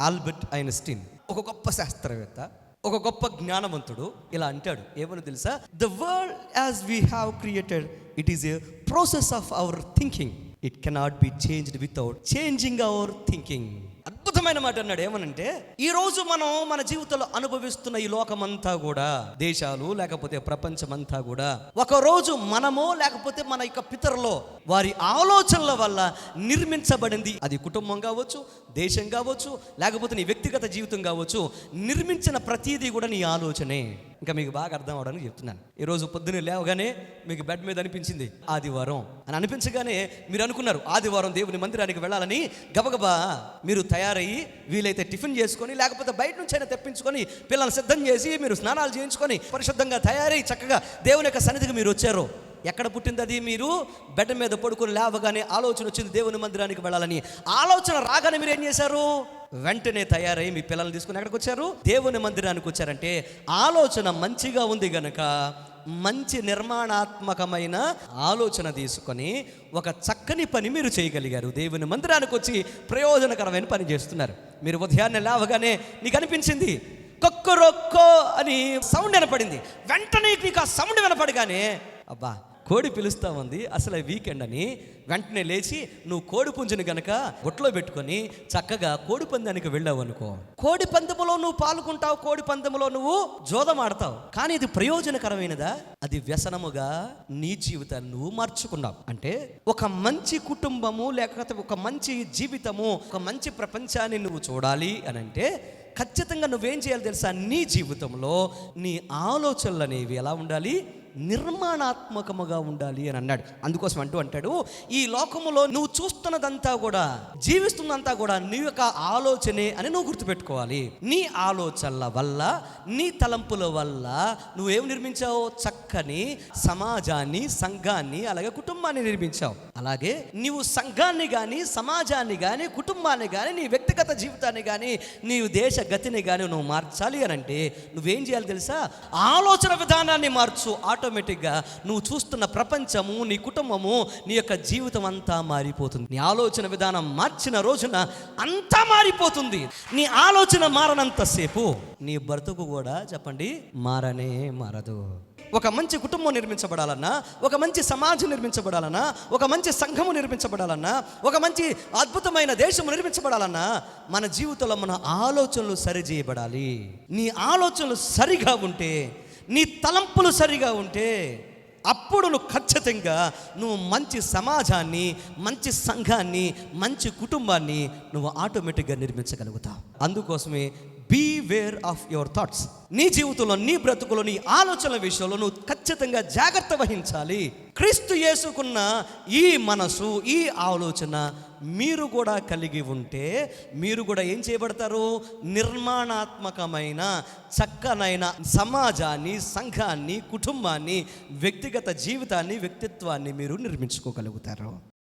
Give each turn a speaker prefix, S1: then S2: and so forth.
S1: Albert Einstein. ఒక గొప్ప శాస్త్రవేత్త ఒక గొప్ప జ్ఞానవంతుడు ఇలా అంటాడు. ఏమని తెలుసా? The world as we have created it is a process of our thinking it cannot be changed without changing our thinking అద్భుతమైన మాట అన్నాడు. ఏమనంటే ఈ రోజు మనం మన జీవితంలో అనుభవిస్తున్న ఈ లోకమంతా కూడా దేశాలు లేకపోతే ప్రపంచమంతా కూడా ఒక రోజు మనమో లేకపోతే మన యొక్క పితరులో వారి ఆలోచనల వల్ల నిర్మించబడింది. అది కుటుంబం కావచ్చు దేశం కావచ్చు లేకపోతే నీ వ్యక్తిగత జీవితం కావచ్చు నిర్మించిన ప్రతిదీ కూడా నీ ఆలోచనే. ఇంకా మీకు బాగా అర్థం అవడానికి చెప్తున్నాను. ఈరోజు పొద్దున్నే లేవగానే మీకు బెడ్ మీద అనిపించింది ఆదివారం. అని అనిపించగానే మీరు అనుకున్నారు ఆదివారం దేవుని మందిరానికి వెళ్ళాలని గబగబా మీరు తయారయ్యి వీలైతే టిఫిన్ చేసుకొని లేకపోతే బయట నుంచి అయినా తెప్పించుకొని పిల్లల్ని సిద్ధం చేసి మీరు స్నానాలు చేయించుకొని పరిశుద్ధంగా తయారై చక్కగా దేవుని యొక్క సన్నిధికి మీరు వచ్చారు. ఎక్కడ పుట్టింది అది మీరు? బెడ్ మీద పడుకొని లేవగానే ఆలోచన వచ్చింది దేవుని మందిరానికి వెళ్ళాలని. ఆలోచన రాగానే మీరు ఏం చేశారు? వెంటనే తయారై మీ పిల్లల్ని తీసుకుని ఎక్కడికి వచ్చారు? దేవుని మందిరానికి వచ్చారంటే ఆలోచన మంచిగా ఉంది గనక మంచి నిర్మాణాత్మకమైన ఆలోచన తీసుకొని ఒక చక్కని పని మీరు చేయగలిగారు. దేవుని మందిరానికి వచ్చి ప్రయోజనకరమైన పని చేస్తున్నారు. మీరు ఉదయాన్నే లేవగానే నీకు అనిపించింది? కొక్కరొక్కో అని సౌండ్ వినపడింది. వెంటనే నీకు ఆ సౌండ్ వినపడగానే అబ్బా కోడి పిలుస్తా ఉంది అసలు వీకెండ్ అని. వెంటనే లేచి నువ్వు కోడి పుంజుని గనక గుట్లో పెట్టుకొని చక్కగా కోడి పందానికి వెళ్ళావు అనుకో. కోడి పందెములో నువ్వు పాల్గొంటావు కోడి పందెములో నువ్వు జోదం ఆడతావు కానీ ఇది ప్రయోజనకరమైనదా? అది వ్యసనముగా నీ జీవితాన్ని నువ్వు మార్చుకున్నావు. అంటే ఒక మంచి కుటుంబము లేకపోతే ఒక మంచి జీవితము ఒక మంచి ప్రపంచాన్ని నువ్వు చూడాలి అని అంటే ఖచ్చితంగా నువ్వేం చేయాలి తెలుసా? నీ జీవితంలో నీ ఆలోచనలు అనేవి ఎలా ఉండాలి? నిర్మాణాత్మకముగా ఉండాలి అని అన్నాడు. అందుకోసం అంటూ అంటాడు ఈ లోకములో నువ్వు చూస్తున్నదంతా కూడా జీవిస్తున్నంతా కూడా నీ యొక్క ఆలోచనే అని నువ్వు గుర్తుపెట్టుకోవాలి. నీ ఆలోచనల వల్ల నీ తలంపుల వల్ల నువ్వేం నిర్మించావు? చక్కని సమాజాన్ని సంఘాన్ని అలాగే కుటుంబాన్ని నిర్మించావు. అలాగే నీవు సంఘాన్ని కానీ సమాజాన్ని కానీ కుటుంబాన్ని కానీ నీ వ్యక్తిగత జీవితాన్ని కానీ నీవు దేశ గతిని కానీ నువ్వు మార్చాలి అని అంటే నువ్వేం చేయాలి తెలుసా? ఆలోచన విధానాన్ని మార్చు ఆటోమేటిక్గా నువ్వు చూస్తున్న ప్రపంచము నీ కుటుంబము నీ యొక్క జీవితం అంతా మారిపోతుంది. నీ ఆలోచన విధానం మార్చిన రోజున అంతా మారిపోతుంది. నీ ఆలోచన మారనంతసేపు నీ బ్రతుకు కూడా చెప్పండి మారనే మారదు. ఒక మంచి కుటుంబం నిర్మించబడాలన్నా ఒక మంచి సమాజం నిర్మించబడాలన్నా ఒక మంచి సంఘము నిర్మించబడాలన్నా ఒక మంచి అద్భుతమైన దేశము నిర్మించబడాలన్నా మన జీవితంలో మన ఆలోచనలు సరిచేయబడాలి నీ ఆలోచనలు సరిగా ఉంటే నీ తలంపులు సరిగా ఉంటే అప్పుడు నువ్వు ఖచ్చితంగా నువ్వు మంచి సమాజాన్ని మంచి సంఘాన్ని మంచి కుటుంబాన్ని నువ్వు ఆటోమేటిక్గా నిర్మించగలుగుతావు. అందుకోసమే beware of your thoughts నీ జీవితంలో నీ బ్రతుకులో నీ ఆలోచనల విషయంలో నువ్వు ఖచ్చితంగా జాగ్రత్త వహించాలి. క్రీస్తు యేసుకున్న ఈ మనసు ఈ ఆలోచన మీరు కూడా కలిగి ఉంటే మీరు కూడా ఏం చేయబడతారు? నిర్మాణాత్మకమైన చక్కనైన సమాజాన్ని సంఘాన్ని కుటుంబాన్ని వ్యక్తిగత జీవితాన్ని వ్యక్తిత్వాన్ని మీరు నిర్మించుకోగలుగుతారు.